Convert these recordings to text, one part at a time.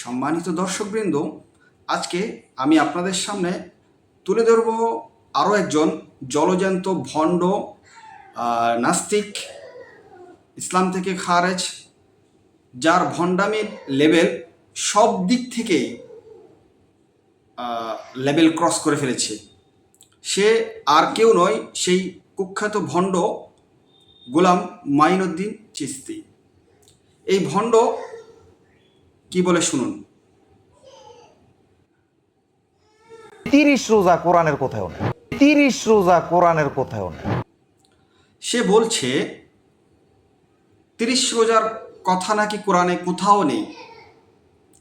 সম্মানিত দর্শকবৃন্দ, আজকে আমি আপনাদের সামনে তুলে ধরব আরও একজন জলজ্যান্ত, ভণ্ড নাস্তিক ইসলাম থেকে খারেজ, যার ভণ্ডামির লেভেল সব দিক থেকেই লেভেল ক্রস করে ফেলেছে। সে আর কেউ নয়, সেই কুখ্যাত ভণ্ড গোলাম মাইনুদ্দিন চিস্তি এই ভণ্ড কি বলে শুনুন? তিরিশ রোজা কোরআনের কোথাও নেই তিরিশ রোজা কোরআনের কোথাও নেই সে বলছে তিরিশ রোজার কথা নাকি কোরআনে কোথাও নেই।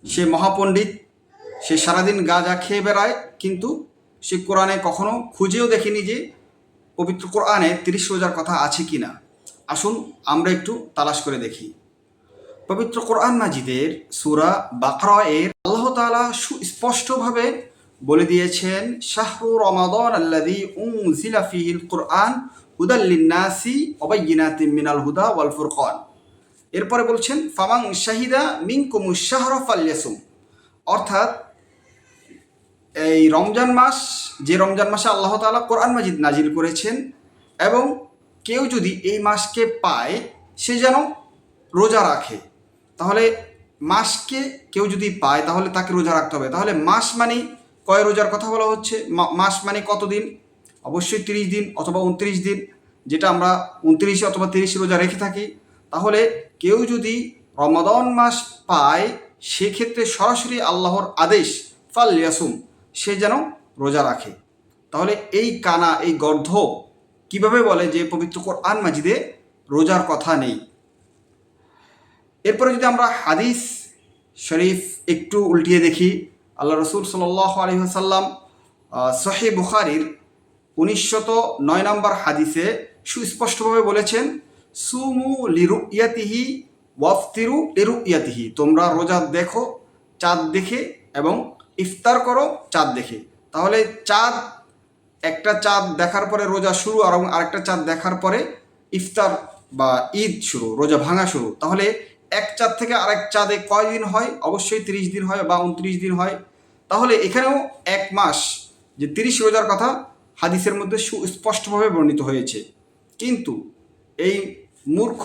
সে মহাপণ্ডিত সে সারাদিন গাঁজা খেয়ে বেড়ায় কিন্তু সে কোরআনে কখনো খুঁজেও দেখেনি যে পবিত্র কোরআনে তিরিশ রোজার কথা আছে কি না আসুন, আমরা একটু তালাশ করে দেখি। পবিত্র কোরআন মাজিদের সুরা বাকরা এর আল্লাহ তাআলা সুস্পষ্টভাবে বলে দিয়েছেন, শাহরু রমাদান আল্লাদি উনজিলা ফীহিল কোরআন হুদাল লিন্নাসি ওয়া বাইয়িনাতিন মিনাল হুদা ওয়াল ফুরকান। এরপরে বলছেন ফামাং শাহিদা মিনকুমুশ শাহরা ফালইয়াসুম অর্থাৎ, এই রমজান মাস, যে রমজান মাসে আল্লাহ তাআলা কোরআন মাজিদ নাজিল করেছেন এবং কেউ যদি এই মাসকে পায়, সে যেন রোজা রাখে। তাহলে মাসকে কেউ যদি পায়, তাহলে তাকে রোজা রাখতে হবে। তাহলে মাস মানে কয় রোজার কথা বলা হচ্ছে? মাস মানে কতদিন অবশ্যই তিরিশ দিন অথবা উনত্রিশ দিন, যেটা আমরা উনত্রিশে অথবা তিরিশে রোজা রেখে থাকি। তাহলে কেউ যদি রমাদন মাস পায়, সেক্ষেত্রে সরাসরি আল্লাহর আদেশ, ফাল ইয়াসুম, সে যেন রোজা রাখে। তাহলে এই কানা, এই গর্ধ কীভাবে বলে যে পবিত্র কোরআন মাজিদে রোজার কথা নেই? এরপরে যদি আমরা হাদিস শরীফ একটু উল্টিয়ে দেখি, আল্লাহ রসুল সাল্লাহ আলহিহাসাল্লাম সহি বুখারির উনিশশত নয় নম্বর হাদিসে সুস্পষ্টভাবে বলেছেন, সুমু লিরু ইয়াতিহি ওয়াফতিরু লিরু ইয়াতিহি তোমরা রোজা দেখো, চাঁদ দেখে এবং ইফতার করো, চাঁদ দেখে। তাহলে চাঁদ একটা চাঁদ দেখার পরে রোজা শুরু আর আরেকটা চাঁদ দেখার পরে ইফতার বা ঈদ শুরু, রোজা ভাঙা শুরু। তাহলে এক চাঁদ থেকে আরেক চাঁদে কয় দিন হয়? অবশ্যই তিরিশ দিন হয় বা উনত্রিশ দিন হয়। তাহলে এখানেও এক মাস, যে তিরিশ রোজার কথা হাদিসের মধ্যে সুস্পষ্টভাবে বর্ণিত হয়েছে। কিন্তু এই মূর্খ,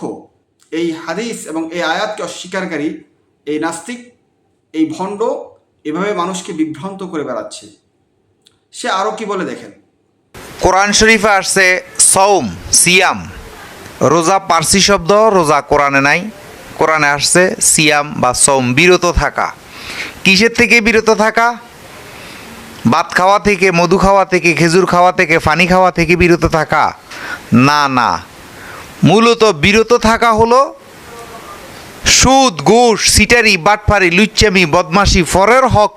এই হাদিস এবং এই আয়াতকে অস্বীকারী এই নাস্তিক, এই ভণ্ড এভাবে মানুষকে বিভ্রান্ত করে বেড়াচ্ছে। সে আরও কি বলে দেখেন? কোরআন শরীফে আসছে সৌম সিয়াম। রোজা পার্সি শব্দ, রোজা কোরআনে নাই। কোরআনে আসছে সিয়াম বা সৌম বিরত থাকা। কিসের থেকে বিরত থাকা? ভাত খাওয়া থেকে, মধু খাওয়া থেকে, খেজুর খাওয়া থেকে, ফানি খাওয়া থেকে বিরত থাকা? না না। মূলত বিরত থাকা হলো সুদ, ঘুষ, সিটারি, বাটফারি, লুচ্চামি, বদমাশি, ফরের হক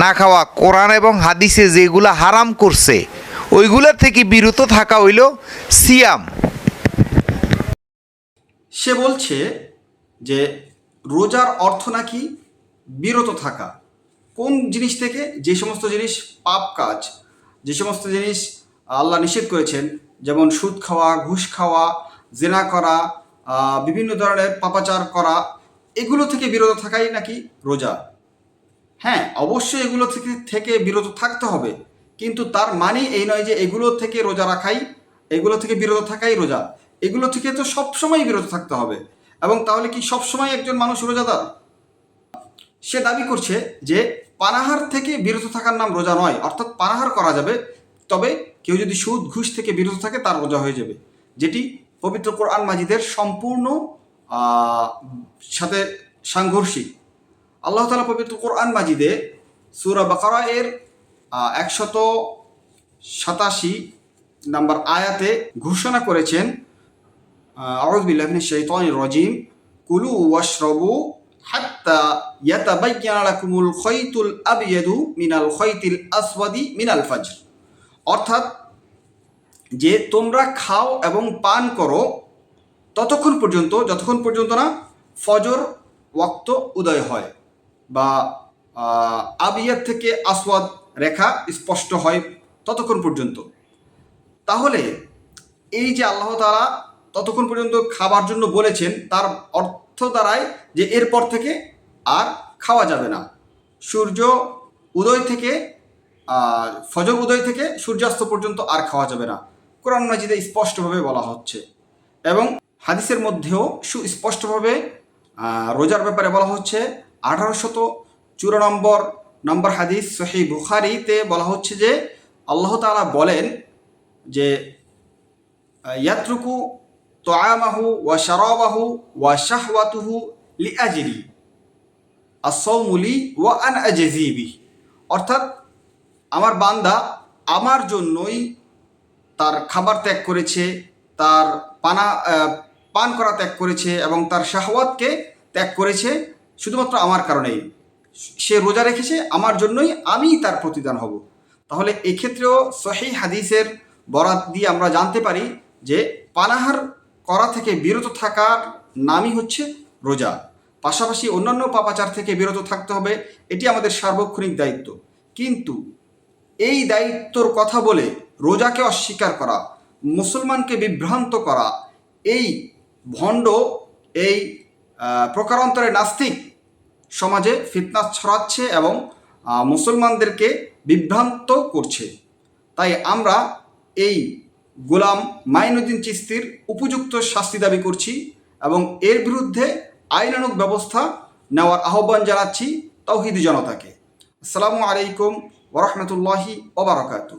না খাওয়া, কোরআন এবং হাদিসে যেগুলা হারাম করছে ওইগুলা থেকে বিরত থাকা হইল সিয়াম। সে বলছে যে রোজার অর্থ নাকি বিরত থাকা। কোন জিনিস থেকে? যে সমস্ত জিনিস পাপ কাজ, যে সমস্ত জিনিস আল্লাহ নিষেধ করেছেন, যেমন সুদ খাওয়া, ঘুষ খাওয়া, জেনা করা বিভিন্ন ধরনের পাপাচার করা, এগুলো থেকে বিরত থাকাই নাকি রোজা? হ্যাঁ অবশ্যই এগুলো থেকে থেকে বিরত থাকতে হবে। কিন্তু তার মানে এই নয় যে এগুলো থেকে রোজা রাখাই, এগুলো থেকে বিরত থাকাই রোজা। এগুলো থেকে তো সবসময় বিরত থাকতে হবে। এবং তাহলে কি সবসময় একজন মানুষ রোজাদার? সে দাবি করছে যে পানাহার থেকে বিরত থাকার নাম রোজা নয়, অর্থাৎ পানাহার করা যাবে। তবে কেউ যদি সুদ, ঘুষ থেকে বিরত থাকে, তার রোজা হয়ে যাবে। যেটি পবিত্র কোরআন মাজিদের সম্পূর্ণ সাথে সাংঘর্ষিক। আল্লাহ তালা পবিত্র কোরআন মাজিদে সুরা বাকারা এর একশত সাতাশি নাম্বার আয়াতে ঘোষণা করেছেন আউযু বিল্লাহি মিনাশ শাইতানির রাজিম কুলু ওয়াশরাবু হাত্তা ইয়াতাবায়্যানা লাকুমুল খাইতুল আবয়াদু মিনাল খাইতিল আসওয়াদি মিনাল ফাজর অর্থাৎ যে তোমরা খাও এবং পান করো ততক্ষণ পর্যন্ত যতক্ষণ পর্যন্ত না ফজর ওয়াক্ত উদয় হয় বা আহ, আবিয়ার থেকে আসওয়াদ রেখা স্পষ্ট হয় ততক্ষণ পর্যন্ত। তাহলে এই যে আল্লাহ তারা ততক্ষণ পর্যন্ত খাবার জন্য বলেছেন, তার অর্থ দাঁড়ায় যে এরপর থেকে আর খাওয়া যাবে না। সূর্য উদয় থেকে ফজর উদয় থেকে সূর্যাস্ত পর্যন্ত আর খাওয়া যাবে না। কোরআন মাজিদে স্পষ্টভাবে বলা হচ্ছে এবং হাদিসের মধ্যেও সুস্পষ্টভাবে রোজার ব্যাপারে বলা হচ্ছে আঠারোশত চুরানম্বর নম্বর হাদিস সহি বুখারিতে বলা হচ্ছে যে আল্লাহ তালা বলেন যে, ইয়াত্রুকু তোয়ামাহু ওয়া শারাবাহু ওয়া শাহওয়াতুহু লি আজরি আসৌমুলি ওয়া আন আজেজিবি অর্থাৎ আমার বান্দা আমার জন্যই তার খাবার ত্যাগ করেছে, তার পানা পান করা ত্যাগ করেছে এবং তার শাহওয়াতকে ত্যাগ করেছে শুধুমাত্র আমার কারণেই। সে রোজা রেখেছে, আমার জন্যই আমিই তার প্রতিদান হব। তাহলে এক্ষেত্রেও সহি হাদিসের বরাত দিয়ে আমরা জানতে পারি যে পানাহার করা থেকে বিরত থাকার নামই হচ্ছে রোজা। পাশাপাশি অন্যান্য পাপাচার থেকে বিরত থাকতে হবে, এটি আমাদের সার্বক্ষণিক দায়িত্ব। কিন্তু এই দায়িত্বর কথা বলে রোজাকে অস্বীকার করা, মুসলমানকে বিভ্রান্ত করা, এই ভণ্ড, এই প্রকারান্তরে নাস্তিক সমাজে ফিতনা ছড়াচ্ছে এবং মুসলমানদেরকে বিভ্রান্ত করছে। তাই আমরা এই গোলাম মাইনুদ্দিন চিস্তির উপযুক্ত শাস্তি দাবি করছি এবং এর বিরুদ্ধে আইনানুক ব্যবস্থা নেওয়ার আহ্বান জানাচ্ছি তৌহিদি জনতাকে। আসসালামু আলাইকুম ওরহমতুল্লাহি ওবরাকাতু